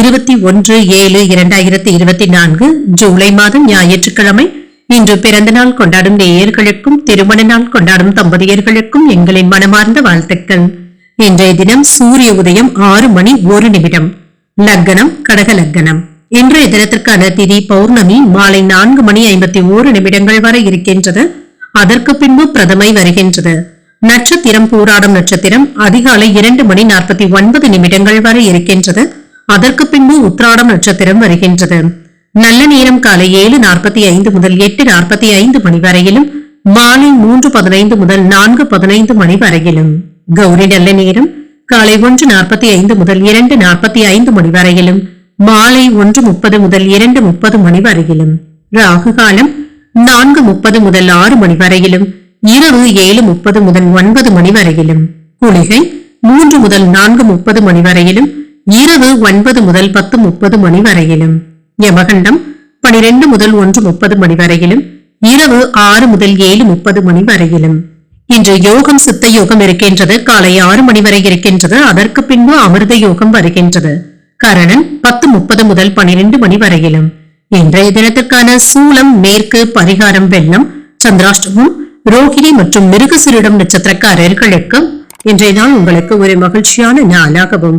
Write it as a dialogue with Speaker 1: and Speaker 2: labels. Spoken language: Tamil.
Speaker 1: இருபத்தி ஒன்று ஏழு இரண்டாயிரத்தி இருபத்தி நான்கு ஜூலை மாதம் ஞாயிற்றுக்கிழமை. இன்று பிறந்த நாள் கொண்டாடும் நேயர்களுக்கும் திருமண நாள் கொண்டாடும் தம்பதியர்களுக்கும் எங்களின் மனமார்ந்த வாழ்த்துக்கள். இன்றைய தினம் சூரிய உதயம் ஆறு மணி ஒரு நிமிடம். லக்னம் கடக லக்னம் இன்றைய தினத்திற்கான திதி பௌர்ணமி மாலை நான்கு மணி ஐம்பத்தி ஓரு நிமிடங்கள் வரை இருக்கின்றது. அதற்கு பின்பு பிரதமை வருகின்றது. நட்சத்திரம் பூராடும் நட்சத்திரம் அதிகாலை இரண்டு மணி நாற்பத்தி ஒன்பது நிமிடங்கள் வரை இருக்கின்றது. அதற்கு பின்பு உத்ராடம் நட்சத்திரம் வருகின்றது. நல்ல நேரம் காலை ஏழு நாற்பத்தி ஐந்து முதல் எட்டு நாற்பத்தி ஐந்து மணி வரையிலும் மாலை மூன்று பதினைந்து முதல் நான்கு பதினைந்து மணி வரையிலும். கௌரி நல்ல நேரம் காலை ஒன்று நாற்பத்தி ஐந்து முதல் இரண்டு நாற்பத்தி ஐந்து மணி வரையிலும் மாலை ஒன்று முப்பது முதல் இரண்டு முப்பது மணி வரையிலும். ராகு காலம் நான்கு முப்பது முதல் ஆறு மணி வரையிலும் இரவு ஏழு முப்பது முதல் ஒன்பது மணி வரையிலும். குளிகை மூன்று முதல் நான்கு முப்பது மணி வரையிலும் இரவு ஒன்பது முதல் பத்து முப்பது மணி வரையிலும். யமகண்டம் பனிரெண்டு முதல் ஒன்று முப்பது மணி வரையிலும். இரவு ஆறு முதல் ஏழு முப்பது மணி வரையிலும். இன்று யோகம் சித்த யோகம் இருக்கின்றது. காலை ஆறு மணி வரை இருக்கின்றது. அதற்கு பின்பு அமிர்த யோகம் வருகின்றது. கரணன் பத்து முப்பது முதல் பனிரெண்டு மணி வரையிலும். இன்றைய தினத்திற்கான சூலம் மேற்கு பரிகாரம் வெள்ளம் சந்திராஷ்டமம் ரோஹிணி மற்றும் மிருகசிரிடம் நட்சத்திரக்காரர்களுக்கு இன்றைய நாள் உங்களுக்கு ஒரு மகிழ்ச்சியான நாளாகவும்